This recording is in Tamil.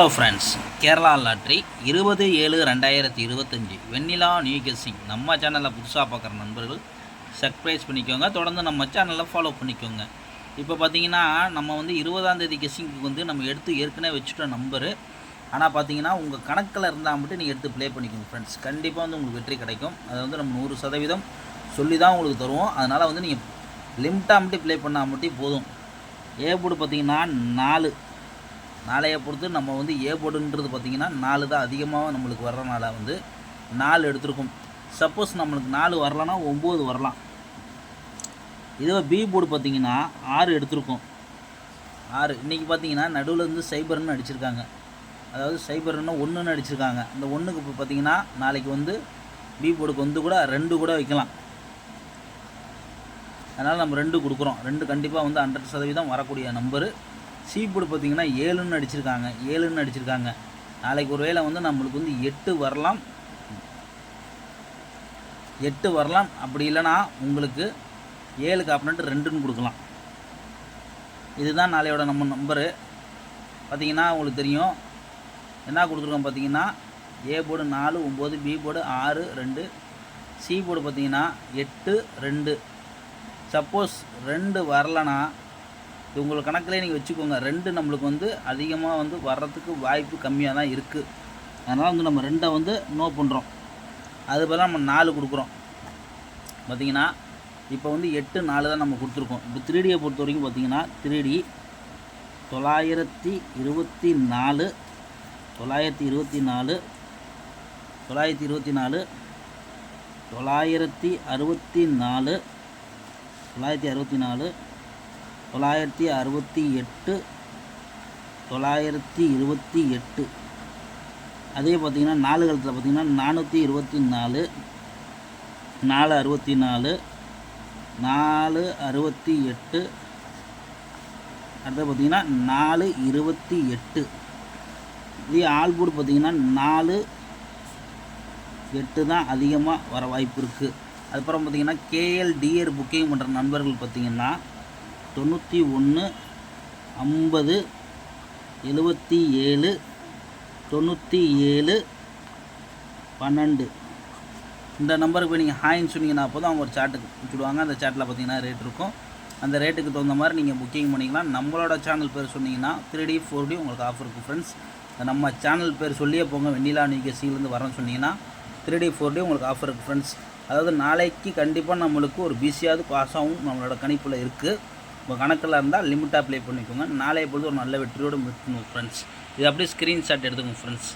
ஹலோ ஃப்ரெண்ட்ஸ் கேரளா லாட்ரி இருபது ஏழு ரெண்டாயிரத்தி இருபத்தஞ்சி. வெண்ணிலா நியூ கெஸ்ஸிங் நம்ம சேனலில் புதுசாக பார்க்குற நண்பர்கள் சர்ப்ரைஸ் பண்ணிக்கோங்க. தொடர்ந்து நம்ம சேனலில் ஃபாலோ பண்ணிக்கோங்க. இப்போ பார்த்தீங்கன்னா நம்ம வந்து இருபதாம் தேதி கெஸ்ஸிங்க்கு வந்து நம்ம எடுத்து ஏற்கனவே வச்சுட்ட நம்பரு ஆனால் பார்த்தீங்கன்னா உங்கள் கணக்கில் இருந்தால் மட்டும் நீங்கள் எடுத்து ப்ளே பண்ணிக்கோங்க ஃப்ரெண்ட்ஸ் கண்டிப்பாக வந்து உங்களுக்கு வெற்றி கிடைக்கும். அதை வந்து நம்ம நூறு சதவீதம் சொல்லி தான் உங்களுக்கு தருவோம். அதனால் வந்து நீங்கள் லிமிட்டாக மட்டும் ப்ளே பண்ணால் மட்டும் போதும். ஏ போர்டு பார்த்தீங்கன்னா நாலு. நாளையை பொறுத்து நம்ம வந்து ஏ போர்டுன்றது பார்த்திங்கன்னா நாலு தான் அதிகமாக நம்மளுக்கு வர்றனால வந்து நாலு எடுத்திருக்கும். சப்போஸ் நம்மளுக்கு நாலு வரலன்னா ஒம்பது வரலாம். இதுவே பி போர்டு பார்த்திங்கன்னா ஆறு எடுத்திருக்கும். ஆறு. இன்றைக்கி பார்த்தீங்கன்னா நடுவில் இருந்து சைபர்னு அடிச்சிருக்காங்க. அதாவது சைபர்னு ஒன்றுன்னு அடிச்சிருக்காங்க. அந்த ஒன்றுக்கு இப்போ பார்த்தீங்கன்னா நாளைக்கு வந்து பி போர்டுக்கு வந்து கூட ரெண்டு கூட வைக்கலாம். அதனால் நம்ம ரெண்டு கொடுக்குறோம். ரெண்டு கண்டிப்பாக வந்து ஹண்ட்ரட் சதவீதம் வரக்கூடிய நம்பரு. சி போர்டு பார்த்தீங்கன்னா ஏழுன்னு அடிச்சிருக்காங்க ஏழுன்னு அடிச்சிருக்காங்க. நாளைக்கு ஒரு வேளை வந்து நம்மளுக்கு வந்து எட்டு வரலாம். எட்டு வரலாம். அப்படி இல்லைன்னா உங்களுக்கு ஏழுக்கு அப்படின்ட்டு ரெண்டுன்னு கொடுக்கலாம். இதுதான் நாளையோட நம்ம நம்பரு. பார்த்தீங்கன்னா உங்களுக்கு தெரியும். என்ன கொடுத்துருக்கோம் பார்த்தீங்கன்னா ஏ போர்டு நாலு ஒம்பது பி போர்டு ஆறு ரெண்டு. சி போர்டு பார்த்தீங்கன்னா எட்டு ரெண்டு. சப்போஸ் ரெண்டு வரலன்னா இது உங்கள் கணக்கிலே நீங்கள் வச்சுக்கோங்க. ரெண்டு நம்மளுக்கு வந்து அதிகமாக வந்து வர்றதுக்கு வாய்ப்பு கம்மியாக தான் இருக்குது அதனால் வந்து நம்ம ரெண்டை வந்து நோ பண்ணுறோம் அது பதிலாக நம்ம நாலு கொடுக்குறோம். பார்த்தீங்கன்னா இப்போ வந்து எட்டு நாலு தான் நம்ம கொடுத்துருக்கோம். இப்போ த்ரீடியை பொறுத்த வரைக்கும் பார்த்தீங்கன்னா த்ரீடி தொள்ளாயிரத்தி இருபத்தி நாலு தொள்ளாயிரத்தி இருபத்தி நாலு தொள்ளாயிரத்தி இருபத்தி நாலு தொள்ளாயிரத்தி அறுபத்தி நாலு தொள்ளாயிரத்தி அறுபத்தி நாலு தொள்ளாயிரத்தி அறுபத்தி எட்டு தொள்ளாயிரத்தி இருபத்தி எட்டு. அதே பார்த்திங்கன்னா நாலு காலத்தில் பார்த்திங்கன்னா நானூற்றி இருபத்தி நாலு நாலு அறுபத்தி நாலு நாலு அறுபத்தி எட்டு. அடுத்து பார்த்திங்கன்னா நாலு இருபத்தி எட்டு. இதே ஆல்போர்டு பார்த்திங்கன்னா நாலு எட்டு தான் அதிகமாக வர வாய்ப்பு இருக்குது அதுக்கப்புறம் பார்த்திங்கன்னா கேஎல் டிஎர் புக்கிங் பண்ணுற நண்பர்கள் பார்த்திங்கன்னா தொண்ணூற்றி ஒன்று ஐம்பது எழுபத்தி ஏழு தொண்ணூற்றி ஏழு பன்னெண்டு. இந்த நம்பருக்கு போய் நீங்கள் ஹாய்ன்னு சொன்னீங்கன்னா அப்போ தான் அவங்க ஒரு சாட்டுக்கு வச்சுடுவாங்க அந்த சாட்டில் பார்த்தீங்கன்னா ரேட் இருக்கும். அந்த ரேட்டுக்கு தகுந்த மாதிரி நீங்கள் புக்கிங் பண்ணிக்கலாம். நம்மளோட சேனல் பேர் சொன்னீங்கன்னா த்ரீ டி ஃபோர் டி உங்களுக்கு ஆஃபர் இருக்குது ஃப்ரெண்ட்ஸ் நம்ம சேனல் பேர் சொல்லியே போங்க. வெண்ணிலா நிகழ்ச்சியிலேருந்து வரேன்னு சொன்னீங்கன்னா த்ரீ டி ஃபோர் டி உங்களுக்கு ஆஃபர் இருக்குது ஃப்ரெண்ட்ஸ் அதாவது நாளைக்கு கண்டிப்பாக நம்மளுக்கு ஒரு பிஸியாவது பாஸாகவும் நம்மளோட கணிப்பில் இருக்குது உங்கள் கணக்கில் இருந்தால் லிமிட்டாக ப்ளே பண்ணிக்கோங்க. நாளைய பொழுது ஒரு நல்ல வெற்றியோடு முடிக்கணும் ஃப்ரெண்ட்ஸ் இது அப்படியே ஸ்க்ரீன்ஷாட் எடுத்துக்கோங்க ஃப்ரெண்ட்ஸ்